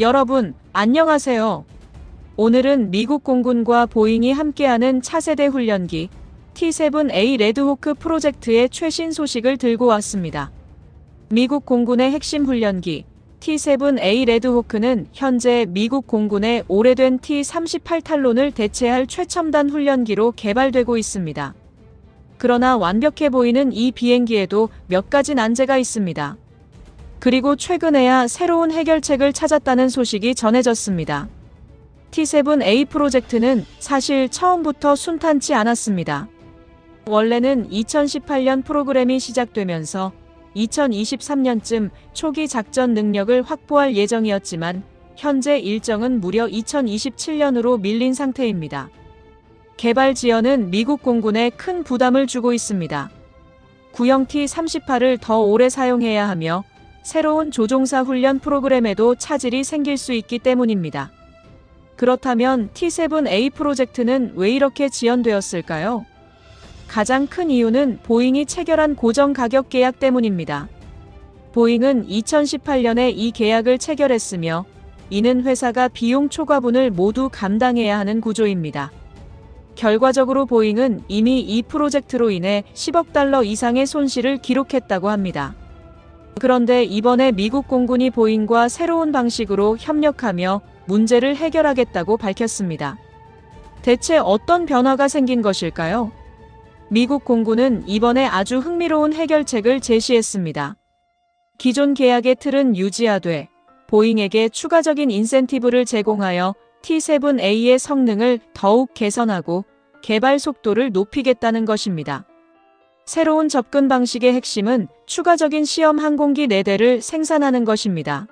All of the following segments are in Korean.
여러분, 안녕하세요. 오늘은 미국 공군과 보잉이 함께하는 차세대 훈련기 T-7A 레드호크 프로젝트의 최신 소식을 들고 왔습니다. 미국 공군의 핵심 훈련기 T-7A 레드호크는 현재 미국 공군의 오래된 T-38 탈론을 대체할 최첨단 훈련기로 개발되고 있습니다. 그러나 완벽해 보이는 이 비행기에도 몇 가지 난제가 있습니다. 그리고 최근에야 새로운 해결책을 찾았다는 소식이 전해졌습니다. T7A 프로젝트는 사실 처음부터 순탄치 않았습니다. 원래는 2018년 프로그램이 시작되면서 2023년쯤 초기 작전 능력을 확보할 예정이었지만 현재 일정은 무려 2027년으로 밀린 상태입니다. 개발 지연은 미국 공군에 큰 부담을 주고 있습니다. 구형 T-38을 더 오래 사용해야 하며 새로운 조종사 훈련 프로그램에도 차질이 생길 수 있기 때문입니다. 그렇다면 T-7A 프로젝트는 왜 이렇게 지연되었을까요? 가장 큰 이유는 보잉이 체결한 고정 가격 계약 때문입니다. 보잉은 2018년에 이 계약을 체결했으며 이는 회사가 비용 초과분을 모두 감당해야 하는 구조입니다. 결과적으로 보잉은 이미 이 프로젝트로 인해 10억 달러 이상의 손실을 기록했다고 합니다. 그런데 이번에 미국 공군이 보잉과 새로운 방식으로 협력하며 문제를 해결하겠다고 밝혔습니다. 대체 어떤 변화가 생긴 것일까요? 미국 공군은 이번에 아주 흥미로운 해결책을 제시했습니다. 기존 계약의 틀은 유지하되 보잉에게 추가적인 인센티브를 제공하여 T7A의 성능을 더욱 개선하고 개발 속도를 높이겠다는 것입니다. 새로운 접근 방식의 핵심은 추가적인 시험 항공기 4대를 생산하는 것입니다.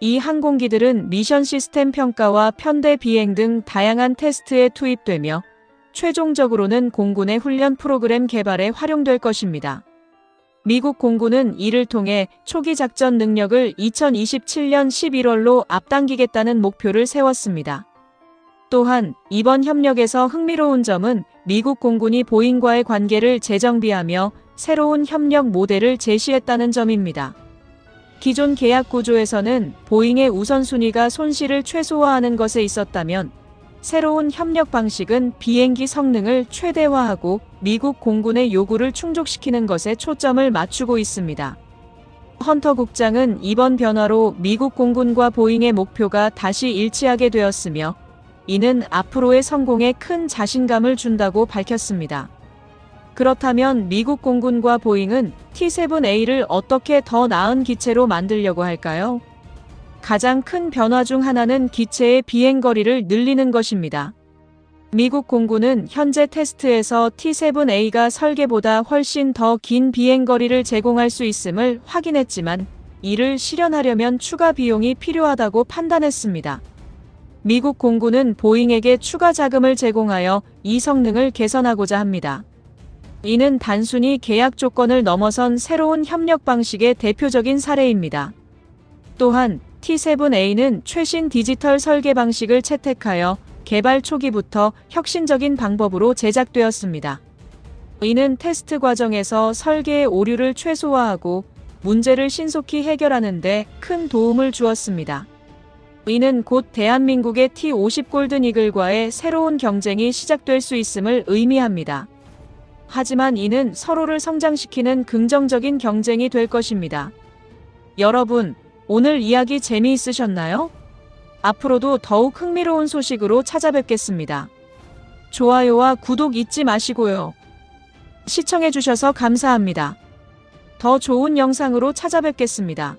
이 항공기들은 미션 시스템 평가와 편대 비행 등 다양한 테스트에 투입되며 최종적으로는 공군의 훈련 프로그램 개발에 활용될 것입니다. 미국 공군은 이를 통해 초기 작전 능력을 2027년 11월로 앞당기겠다는 목표를 세웠습니다. 또한 이번 협력에서 흥미로운 점은 미국 공군이 보잉과의 관계를 재정비하며 새로운 협력 모델을 제시했다는 점입니다. 기존 계약 구조에서는 보잉의 우선순위가 손실을 최소화하는 것에 있었다면 새로운 협력 방식은 비행기 성능을 최대화하고 미국 공군의 요구를 충족시키는 것에 초점을 맞추고 있습니다. 헌터 국장은 이번 변화로 미국 공군과 보잉의 목표가 다시 일치하게 되었으며 이는 앞으로의 성공에 큰 자신감을 준다고 밝혔습니다. 그렇다면 미국 공군과 보잉은 T7A를 어떻게 더 나은 기체로 만들려고 할까요? 가장 큰 변화 중 하나는 기체의 비행 거리를 늘리는 것입니다. 미국 공군은 현재 테스트에서 T7A가 설계보다 훨씬 더 긴 비행 거리를 제공할 수 있음을 확인했지만 이를 실현하려면 추가 비용이 필요하다고 판단했습니다. 미국 공군은 보잉에게 추가 자금을 제공하여 이 성능을 개선하고자 합니다. 이는 단순히 계약 조건을 넘어선 새로운 협력 방식의 대표적인 사례입니다. 또한 T7A는 최신 디지털 설계 방식을 채택하여 개발 초기부터 혁신적인 방법으로 제작되었습니다. 이는 테스트 과정에서 설계의 오류를 최소화하고 문제를 신속히 해결하는 데 큰 도움을 주었습니다. 이는 곧 대한민국의 T50 골든 이글과의 새로운 경쟁이 시작될 수 있음을 의미합니다. 하지만 이는 서로를 성장시키는 긍정적인 경쟁이 될 것입니다. 여러분, 오늘 이야기 재미있으셨나요? 앞으로도 더욱 흥미로운 소식으로 찾아뵙겠습니다. 좋아요와 구독 잊지 마시고요. 시청해주셔서 감사합니다. 더 좋은 영상으로 찾아뵙겠습니다.